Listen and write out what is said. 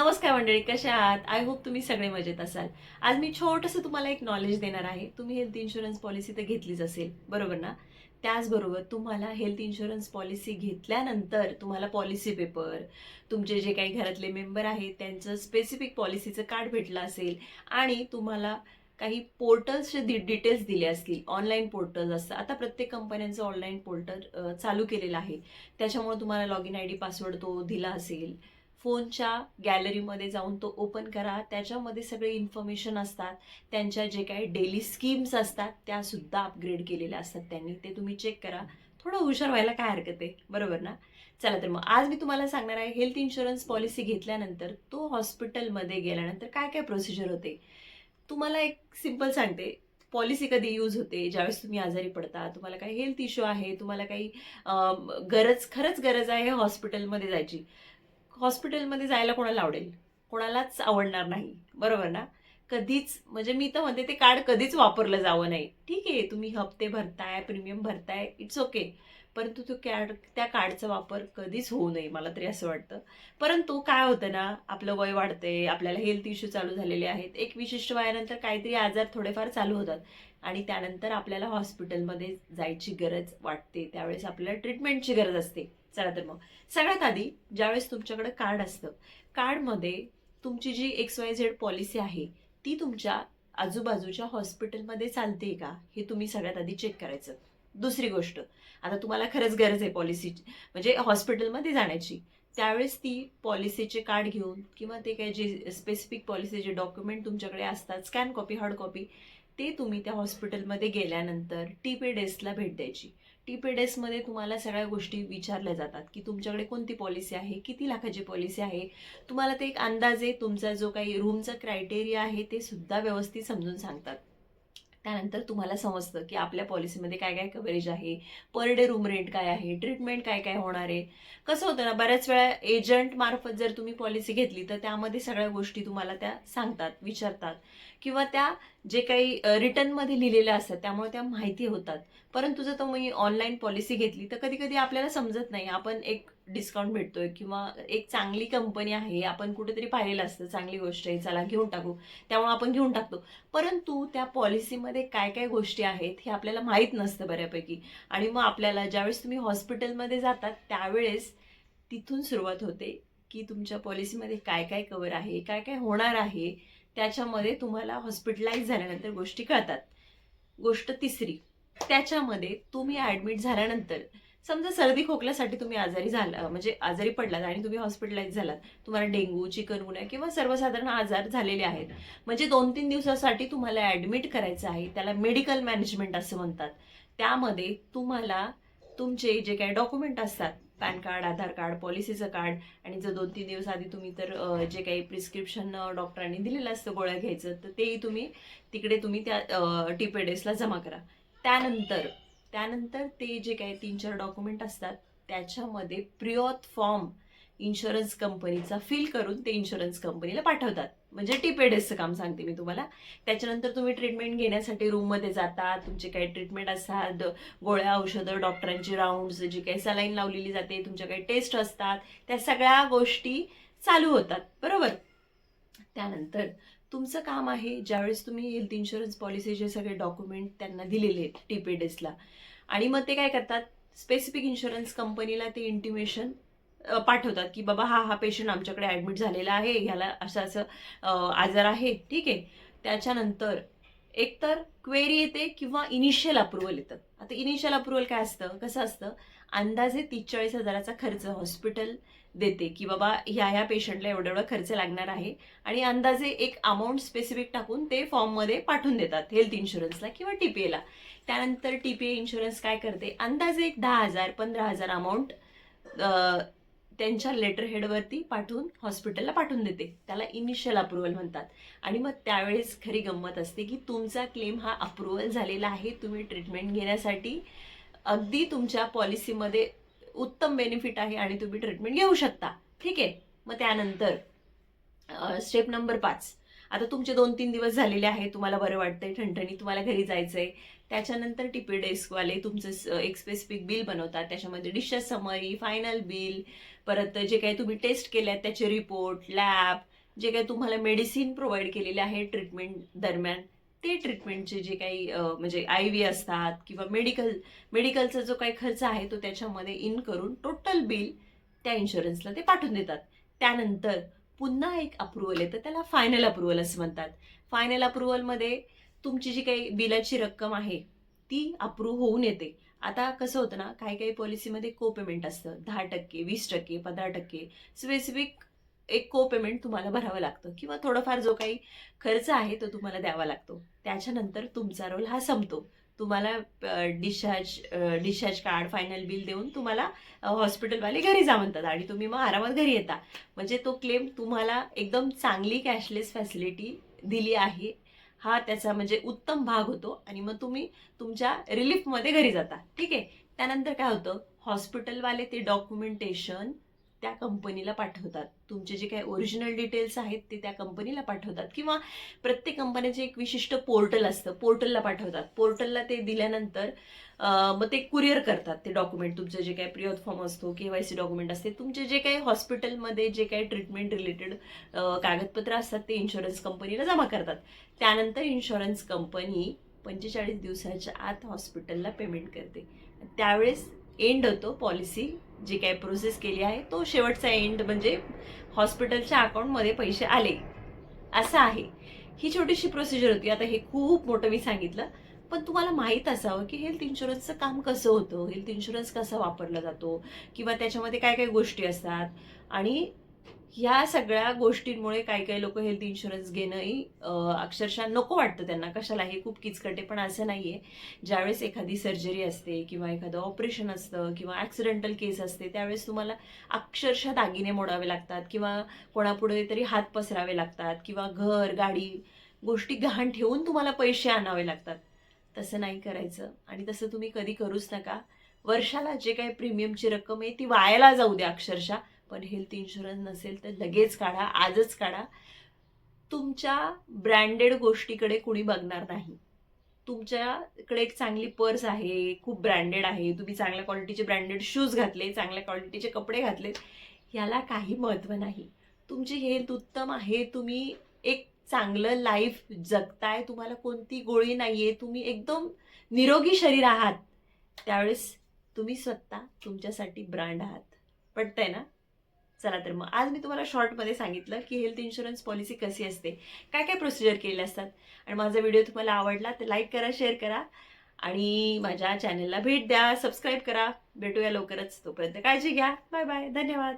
नमस्कार मंडळी कशा आहात? आय होप तुम्ही सगळे मजेत असाल. आज मी छोटंसं तुम्हाला एक नॉलेज देणार आहे. तुम्ही हेल्थ इन्शुरन्स पॉलिसी तर घेतलीच असेल बरोबर ना? त्याचबरोबर तुम्हाला हेल्थ इन्शुरन्स पॉलिसी घेतल्यानंतर तुम्हाला पॉलिसी पेपर तुमचे जे काही घरातले मेंबर आहेत त्यांचं स्पेसिफिक पॉलिसीचं कार्ड भेटलं असेल आणि तुम्हाला काही पोर्टल्सचे डि डिटेल्स दिले असतील. ऑनलाईन पोर्टल्स असतात आता प्रत्येक कंपन्यांचं ऑनलाईन पोर्टल चालू केलेलं आहे. त्याच्यामुळे तुम्हाला log in I D password तो दिला असेल. फोनच्या गॅलरीमध्ये जाऊन तो ओपन करा. त्याच्यामध्ये सगळे इन्फॉर्मेशन असतात. त्यांच्या जे काही डेली स्कीम्स असतात त्या सुद्धा अपग्रेड केलेल्या असतात त्यांनी. ते तुम्ही चेक करा. थोडं हुशार व्हायला काय हरकत आहे? बरोबर ना? चला तर मग आज मी तुम्हाला सांगणार आहे हेल्थ इन्शुरन्स पॉलिसी घेतल्यानंतर तो हॉस्पिटलमध्ये गेल्यानंतर काय काय प्रोसिजर होते? तुम्हाला एक सिंपल सांगते. पॉलिसी कधी यूज होते? ज्यावेळेस तुम्ही आजारी पडता तुम्हाला काही हेल्थ इश्यू आहे तुम्हाला काही गरज खरंच गरज आहे हॉस्पिटलमध्ये जायची. हॉस्पिटलमध्ये जायला कोणाला आवडेल? कोणालाच आवडणार नाही. बरोबर ना? कधीच म्हणजे मी तर म्हणते ते कार्ड कधीच वापरलं जावं नाही. ठीक आहे तुम्ही हप्ते भरताय प्रीमियम भरताय इट्स ओके परंतु तो कॅड त्या कार्डचा वापर कधीच होऊ नये मला तरी असं वाटतं. परंतु काय होतं ना आपलं वय वाढतंय आपल्याला हेल्थ इश्यू चालू झालेले आहेत. एक विशिष्ट वयानंतर काहीतरी आजार थोडेफार चालू होतात. आणि त्यानंतर आपल्याला हॉस्पिटलमध्ये जायची गरज वाटते. त्यावेळेस आपल्याला ट्रीटमेंटची गरज असते. चला तर मग. सगळ्यात आधी ज्यावेळेस तुमच्याकडे कार्ड असतं कार्डमध्ये तुमची जी एक्स वाय झेड पॉलिसी आहे ती तुमच्या आजूबाजूच्या हॉस्पिटलमध्ये चालते का? हे तुम्ही सगळ्यात आधी चेक करायचं. दुसरी गोष्ट आता तुम्हाला खरंच गरज आहे पॉलिसीची म्हणजे हॉस्पिटलमध्ये जाण्याची. त्यावेळेस ती पॉलिसीचे कार्ड घेऊन किंवा ते काही जे स्पेसिफिक पॉलिसीचे डॉक्युमेंट तुमच्याकडे असतात स्कॅन कॉपी हार्ड कॉपी ते तुम्ही त्या हॉस्पिटलमध्ये गेल्यानंतर टी पे डेस्कला भेट द्यायची. टी पेडेसमध्ये तुम्हाला सगळ्या गोष्टी विचारल्या जातात की तुमच्याकडे कोणती पॉलिसी आहे किती लाखाची पॉलिसी आहे? तुम्हाला ते एक अंदाजे तुमचा जो काही रूमचा क्रायटेरिया आहे ते सुद्धा व्यवस्थित समजून सांगतात. त्यानंतर तुम्हाला समजतं की आपल्या पॉलिसीमध्ये काय काय कव्हरेज आहे. पर डे रूम रेंट काय आहे? ट्रीटमेंट काय काय होणार आहे? कसं होतं ना बऱ्याच वेळा एजंट मार्फत जर तुम्ही पॉलिसी घेतली तर त्यामध्ये सगळ्या गोष्टी तुम्हाला त्या सांगतात विचारतात. किंवा त्या जे काही रिटर्नमध्ये लिहिलेल्या असतात त्यामुळे त्या माहिती होतात. परंतु जर तुम्ही ऑनलाईन पॉलिसी घेतली तर कधी कधी आपल्याला समजत नाही. आपण एक डिस्काउंट भेटतोय किंवा एक चांगली कंपनी आहे आपण कुठेतरी पाहिलेलं असतं चांगली गोष्ट आहे चला घेऊन टाकू. त्यामुळे आपण घेऊन टाकतो. परंतु त्या पॉलिसीमध्ये काय काय गोष्टी आहेत हे आपल्याला माहीत नसतं बऱ्यापैकी. आणि मग आपल्याला ज्यावेळेस तुम्ही हॉस्पिटलमध्ये जातात त्यावेळेस तिथून सुरुवात होते की तुमच्या पॉलिसीमध्ये काय काय कवर आहे काय काय होणार आहे त्याच्यामध्ये तुम्हाला हॉस्पिटलाइज झाल्यानंतर गोष्टी कळतात. गोष्ट तिसरी त्याच्यामध्ये तुम्ही ॲडमिट झाल्यानंतर समजा सर्दी खोकल्यासाठी तुम्ही आजारी झाला म्हणजे आजारी पडलात आणि तुम्ही हॉस्पिटलाइज झालात तुम्हाला डेंग्यू चिकनगुन्या किंवा सर्वसाधारण आजार झालेले आहेत. म्हणजे दोन तीन दिवसासाठी तुम्हाला ॲडमिट करायचं आहे त्याला मेडिकल मॅनेजमेंट असं म्हणतात. त्यामध्ये तुम्हाला तुमचे जे काही डॉक्युमेंट असतात पॅन कार्ड आधार कार्ड पॉलिसीचं कार्ड आणि जर दोन तीन दिवस आधी तुम्ही तर जे काही प्रिस्क्रिप्शन डॉक्टरांनी दिलेलं असतं गोळ्या घ्यायचं तर तेही तुम्ही तिकडे तुम्ही त्या टीपेडेसला जमा करा. त्यानंतर त्यानंतर ते जे काही तीन चार डॉक्युमेंट असतात त्याच्यामध्ये प्रिऑथ फॉर्म इन्शुरन्स कंपनीचा फिल करून ते इन्शुरन्स कंपनीला पाठवतात. म्हणजे टीपेडेसचं काम सांगते मी तुम्हाला. त्याच्यानंतर तुम्ही ट्रीटमेंट घेण्यासाठी रूममध्ये जाता तुमचे काही ट्रीटमेंट असतात गोळ्या औषधं डॉक्टरांची राऊंड्स जी काही सलाईन लावलेली जाते तुमच्या काही टेस्ट असतात त्या सगळ्या गोष्टी चालू होतात. बरोबर? त्यानंतर तुमचं काम आहे ज्यावेळेस तुम्ही हेल्थ इन्शुरन्स पॉलिसीचे सगळे डॉक्युमेंट त्यांना दिलेले आहेत टीपेडेसला आणि मग ते काय करतात? स्पेसिफिक इन्शुरन्स कंपनीला ते इंटिमेशन पाठवतात की बाबा हा हा पेशंट आमच्याकडे ॲडमिट झालेला आहे ह्याला असं असं आजार आहे ठीक आहे. त्याच्यानंतर एकतर क्वेरी येते किंवा इनिशियल अप्रुव्हल येतं. आता इनिशियल अप्रुव्हल काय असतं? कसं असतं? अंदाजे तीस चाळीस हजाराचा खर्च हॉस्पिटल देते की बाबा ह्या ह्या पेशंटला एवढं एवढा खर्च लागणार आहे. आणि अंदाजे एक अमाऊंट स्पेसिफिक टाकून ते फॉर्ममध्ये पाठवून देतात हेल्थ इन्शुरन्सला किंवा टी पी एला त्यानंतर टी पी ए इन्शुरन्स काय करते? अंदाजे एक दहा हजार पंधरा हजार अमाऊंट त्यांच्या लेटर हेडवरती पाठवून हॉस्पिटलला पाठवून देते. त्याला इनिशियल अप्रुव्हल म्हणतात. आणि मग त्यावेळेस खरी गंमत असते की तुमचा क्लेम हा अप्रुव्हल झालेला आहे. तुम्ही ट्रीटमेंट घेण्यासाठी अगदी तुमच्या पॉलिसीमध्ये उत्तम बेनिफिट आहे आणि तुम्ही ट्रीटमेंट घेऊ शकता. ठीक आहे? मग त्यानंतर स्टेप नंबर पाच. आता तुमचे दोन तीन दिवस झालेले आहे तुम्हाला बरं वाटतंय ठणठणी तुम्हाला घरी जायचं आहे त्याच्यानंतर टिपी डेस्कवाले तुमचं एक स्पेसिफिक बिल बनवतात. त्याच्यामध्ये डिशेस समरी फायनल बिल परत जे काही तुम्ही टेस्ट केल्यात त्याचे रिपोर्ट लॅब जे काही तुम्हाला मेडिसिन प्रोव्हाइड केलेले आहे ट्रीटमेंट दरम्यान ते ट्रीटमेंटचे जे काही म्हणजे आय व्ही असतात किंवा मेडिकल मेडिकलचा जो काही खर्च आहे तो त्याच्यामध्ये इन करून टोटल बिल त्या इन्शुरन्सला ते पाठवून देतात. त्यानंतर पुन्हा एक अप्रुव्हल येतं त्याला फायनल अप्रुव्हल असं म्हणतात. फायनल अप्रुव्हलमध्ये तुमची जी काही बिलाची रक्कम आहे ती अप्रूव्ह होऊन येते. आता कसं होतं ना काही काही पॉलिसीमध्ये को पेमेंट असतं. दहा टक्के वीस टक्के पंधरा टक्के. स्पेसिफिक एक को पेमेंट तुम्हाला भरावं लागतं किंवा थोडंफार जो काही खर्च आहे तो तुम्हाला द्यावा लागतो. त्याच्यानंतर तुमचा रोल हा संपतो. तुम्हाला discharge discharge card final bill देऊन तुम्हाला हॉस्पिटलवाले घरी जा म्हणतात आणि तुम्ही मग आरामात घरी येता. म्हणजे तो क्लेम तुम्हाला एकदम चांगली कॅशलेस फॅसिलिटी दिली आहे. हा त्याचा म्हणजे उत्तम भाग होतो आणि मग तुम्ही तुमच्या रिलीफमध्ये घरी जाता. ठीक आहे? त्यानंतर काय होतं? हॉस्पिटलवाले ते डॉक्युमेंटेशन त्या कंपनीला पाठवतात. तुमचे जे काही ओरिजिनल डिटेल्स आहेत ते त्या कंपनीला पाठवतात. किंवा प्रत्येक कंपनीचे एक विशिष्ट पोर्टल असतं. पोर्टलला पाठवतात. पोर्टलला ते दिल्यानंतर मग ते कुरिअर करतात ते डॉक्युमेंट तुमचं जे काही प्रिओथ फॉर्म असतो के वाय सी डॉक्युमेंट असते तुमचे जे काही हॉस्पिटलमध्ये जे काही ट्रीटमेंट रिलेटेड कागदपत्र असतात ते इन्शुरन्स कंपनीला जमा करतात. त्यानंतर इन्शुरन्स कंपनी पंचेचाळीस दिवसाच्या आत हॉस्पिटलला पेमेंट करते. त्यावेळेस एंड होतो पॉलिसी जी काय प्रोसेस केली आहे तो शेवटचा एंड म्हणजे हॉस्पिटलच्या अकाउंटमध्ये पैसे आले. असं आहे. ही छोटीशी प्रोसिजर होती. आता हे खूप मोठं मी सांगितलं. पण तुम्हाला माहीत असावं की हेल्थ इन्शुरन्सचं काम कसं होतं? हेल्थ इन्शुरन्स कसा वापरला जातो? किंवा त्याच्यामध्ये काय काय गोष्टी असतात? आणि ह्या सगळ्या गोष्टींमुळे काही काही लोक हेल्थ इन्शुरन्स घेणंही अक्षरशः नको वाटतं त्यांना. कशाला हे खूप किचकटे पण असं नाही आहे ज्यावेळेस एखादी सर्जरी असते किंवा एखादं ऑपरेशन असतं किंवा ॲक्सिडेंटल केस असते त्यावेळेस तुम्हाला अक्षरशः दागिने मोडावे लागतात किंवा कोणापुढे तरी हात पसरावे लागतात किंवा घर गाडी गोष्टी गहाण ठेवून तुम्हाला पैसे आणावे लागतात. तसं नाही करायचं. आणि तसं तुम्ही कधी करूच नका. वर्षाला जे काही प्रीमियमची रक्कम आहे ती वायाला जाऊ द्या अक्षरशः. पण हेल्थ इन्शुरन्स नसेल तर लगेच काढा आजच काढा. तुमच्या ब्रँडेड गोष्टीकडे कुणी बघणार नाही. तुमच्याकडे एक चांगली पर्स आहे खूप ब्रँडेड आहे तुम्ही चांगल्या क्वालिटीचे ब्रँडेड शूज घातले चांगल्या क्वालिटीचे कपडे घातले याला काही महत्त्व नाही. तुमची हेल्थ उत्तम आहे तुम्ही एक चांगलं लाईफ जगताय तुम्हाला कोणती गोळी नाही आहे तुम्ही एकदम निरोगी शरीर आहात. त्यावेळेस तुम्ही स्वतः तुमच्यासाठी ब्रँड आहात. पटतंय ना? चला तर मग. आज मी तुम्हाला शॉर्टमध्ये सांगितलं की हेल्थ इन्शुरन्स पॉलिसी कशी असते. काय काय प्रोसिजर केलेल्या असतात. आणि माझा व्हिडिओ तुम्हाला आवडला तर लाईक करा शेअर करा. आणि माझ्या चॅनलला भेट द्या सबस्क्राईब करा. भेटूया लवकरच. तोपर्यंत काळजी घ्या. बाय बाय धन्यवाद.